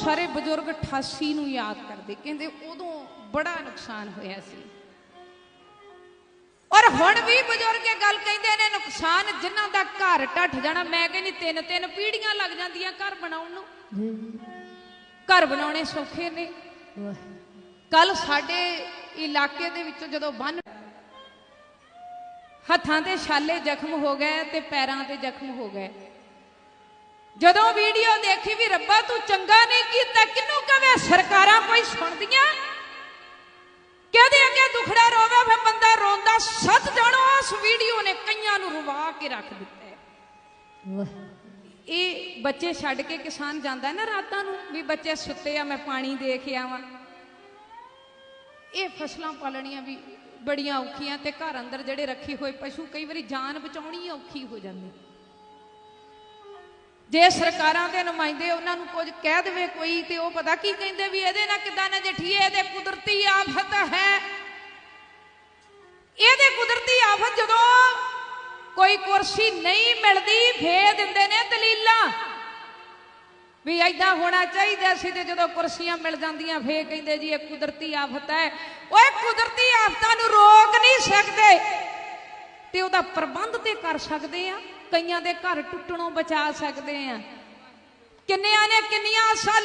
ਸਾਰੇ ਬਜ਼ੁਰਗ 88 ਨੂੰ ਯਾਦ ਕਰਦੇ ਕਹਿੰਦੇ ਉਦੋਂ ਬੜਾ ਨੁਕਸਾਨ ਹੋਇਆ ਸੀ। ਔਰ ਹੁਣ ਵੀ ਬਜ਼ੁਰਗ ਇਹ ਗੱਲ ਕਹਿੰਦੇ ਨੇ ਨੁਕਸਾਨ ਜਿਨ੍ਹਾਂ ਦਾ ਘਰ ਟੱਟ ਜਾਣਾ ਮੈਂ ਕਹਿੰਦੀ ਤਿੰਨ ਤਿੰਨ ਪੀੜ੍ਹੀਆਂ ਲੱਗ ਜਾਂਦੀਆਂ ਘਰ ਬਣਾਉਣ ਨੂੰ। ਘਰ ਬਣਾਉਣੇ ਸੌਖੇ ਨੇ। ਕੱਲ ਸਾਡੇ ਇਲਾਕੇ ਦੇ ਵਿੱਚੋਂ ਜਦੋਂ ਬੰਨ ਹੱਥਾਂ ਤੇ ਛਾਲੇ ਜ਼ਖਮ ਹੋ ਗਏ ਤੇ ਪੈਰਾਂ ਤੇ ਜ਼ਖਮ ਹੋ ਗਏ। ਜਦੋਂ ਵੀਡੀਓ ਦੇਖੀ ਵੀ ਰੱਬਾ ਤੂੰ ਚੰਗਾ ਨਹੀਂ ਕੀਤਾ ਕਿਨੂੰ ਕਵੇ ਸਰਕਾਰਾਂ ਕੋਈ ਸੁਣਦੀਆਂ? ਕਹਦੇ ਅੱਗੇ ਦੁਖੜਾ ਰੋਵੇ, ਫਿਰ ਬੰਦਾ ਰੋਂਦਾ ਸੱਚ ਜਾਣੋ ਉਸ ਵੀਡੀਓ ਨੇ ਕਈਆਂ ਨੂੰ ਰਵਾ ਕੇ ਰੱਖ ਦਿੱਤਾ। ਇਹ ਬੱਚੇ ਛੱਡ ਕੇ ਕਿਸਾਨ ਜਾਂਦਾ ਨਾ ਰਾਤਾਂ ਨੂੰ, ਵੀ ਬੱਚੇ ਸੁੱਤੇ ਆ, ਮੈਂ ਪਾਣੀ ਦੇ ਕੇ ਆਵਾਂ। ਇਹ ਫਸਲਾਂ ਪਾਲਣੀਆਂ ਵੀ ਬੜੀਆਂ ਔਖੀਆਂ ਤੇ ਘਰ ਅੰਦਰ ਜਿਹੜੇ ਰੱਖੇ ਹੋਏ ਪਸ਼ੂ ਕਈ ਵਾਰੀ ਜਾਨ ਬਚਾਉਣੀ ਔਖੀ ਹੋ ਜਾਂਦੀ। ਜੇ ਸਰਕਾਰਾਂ ਦੇ ਨੁਮਾਇੰਦੇ ਉਹਨਾਂ ਨੂੰ ਕੁਝ ਕਹਿ ਦੇਵੇ ਕੋਈ ਤੇ ਉਹ ਪਤਾ ਕੀ ਕਹਿੰਦੇ ਵੀ ਇਹਦੇ ਨਾਲ ਕਿਦਾਂ ਨਜਿੱਠੀਏ ਇਹਦੇ ਕੁਦਰਤੀ ਆਫਤ ਹੈ। ਇਹਦੇ ਕੁਦਰਤੀ ਆਫਤ ਜਦੋਂ ਕੋਈ ਕੁਰਸੀ ਨਹੀਂ ਮਿਲਦੀ, ਫੇਰ ਦਿੰਦੇ ਨੇ ਦਲੀਲਾਂ। ਵੀ ਐਦਾਂ ਹੋਣਾ ਚਾਹੀਦਾ ਸੀ ਤੇ ਜਦੋਂ ਕੁਰਸੀਆਂ ਮਿਲ ਜਾਂਦੀਆਂ, ਫੇਰ ਕਹਿੰਦੇ ਜੀ ਇਹ ਕੁਦਰਤੀ ਆਫਤ ਹੈ। ਓਏ ਕੁਦਰਤੀ ਆਫਤਾਂ ਨੂੰ ਰੋਕ ਨਹੀਂ ਸਕਦੇ। ਤੇ ਉਹਦਾ ਪ੍ਰਬੰਧ ਤੇ ਕਰ ਸਕਦੇ ਆ। ਕਈਆਂ ਦੇ ਘਰ ਟੁੱਟਣੋਂ ਬਚਾ ਸਕਦੇ ਆ। ਕਿੰਨਿਆਂ ਨੇ ਕਿੰਨੀਆਂ ਆਸਾਂ